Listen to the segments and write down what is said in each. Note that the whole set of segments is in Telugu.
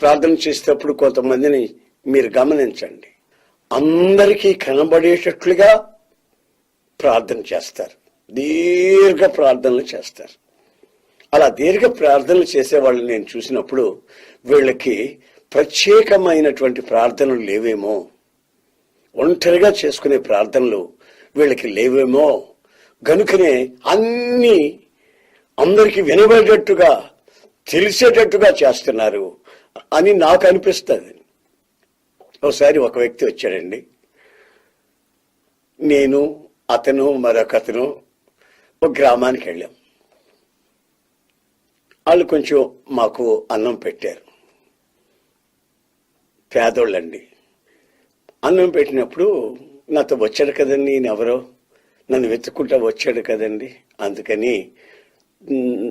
ప్రార్థన చేసేటప్పుడు కొంతమందిని మీరు గమనించండి. అందరికీ కనబడేటట్లుగా ప్రార్థన చేస్తారు. దీర్ఘ ప్రార్థనలు చేస్తారు. అలా దీర్ఘ ప్రార్థనలు చేసే వాళ్ళని నేను చూసినప్పుడు వీళ్ళకి ప్రత్యేకమైనటువంటి ప్రార్థనలు లేవేమో? ఒంటరిగా చేసుకునే ప్రార్థనలు వీళ్ళకి లేవేమో? గనుకనే అన్ని అందరికి వినబడేటట్టుగా తెలిసేటట్టుగా చేస్తున్నారు. అని నాకు అనిపిస్తుంది. ఒకసారి ఒక వ్యక్తి వచ్చాడండి. నేను అతను మరొక అతను ఒక గ్రామానికి వెళ్ళాం. వాళ్ళు కొంచెం మాకు అన్నం పెట్టారు. పేదోళ్ళండి. అన్నం పెట్టినప్పుడు నాతో వచ్చాడు కదండి నేను ఎవరో. నన్ను వెతుక్కుంటా వచ్చాడు కదండి. అందుకని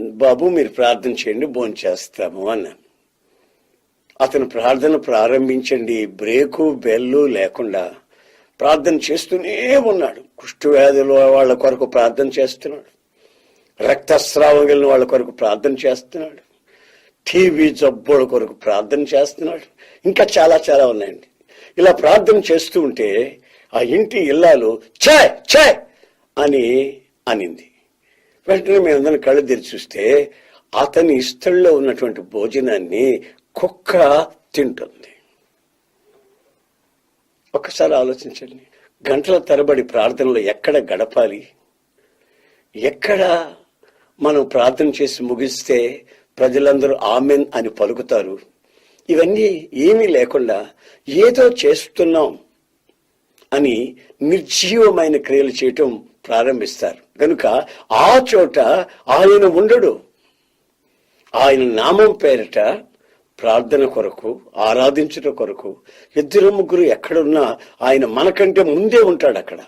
బాబు మీరు ప్రార్థన చేయండి భోజనం చేస్తాము అన్నాను. అతను ప్రార్థన ప్రారంభించండి. బ్రేకు బెల్లు లేకుండా ప్రార్థన చేస్తూనే ఉన్నాడు. కుష్ఠవ్యాధుల వాళ్ళ కొరకు ప్రార్థన చేస్తున్నాడు. రక్తస్రావం వాళ్ళ కొరకు ప్రార్థన చేస్తున్నాడు. టీవీ జబ్బుల కొరకు ప్రార్థన చేస్తున్నాడు. ఇంకా చాలా చాలా ఉన్నాయండి. ఇలా ప్రార్థన చేస్తూ ఉంటే ఆ ఇంటి ఇల్లాలు ఛే ఛే అని అనింది. వెంటనే మేమందరం కళ్ళు తెరిచి చూస్తే అతని ఇష్టంలో ఉన్నటువంటి భోజనాన్ని కుక్క తింటుంది. ఒకసారి ఆలోచించండి. గంటల తరబడి ప్రార్థనలో ఎక్కడ గడపాలి? ఎక్కడ మనం ప్రార్థన చేసి ముగిస్తే ప్రజలందరూ ఆమెన్ అని పలుకుతారు? ఇవన్నీ ఏమీ లేకుండా ఏదో చేస్తున్నాం అని నిర్జీవమైన క్రియలు చేయటం ప్రారంభిస్తారు. కనుక ఆ చోట ఆయన ఉండడు. ఆయన నామం పేరిట ప్రార్థన కొరకు ఆరాధించడం కొరకు ఇద్దరు ముగ్గురు ఎక్కడున్నా ఆయన మనకంటే ముందే ఉంటాడు అక్కడ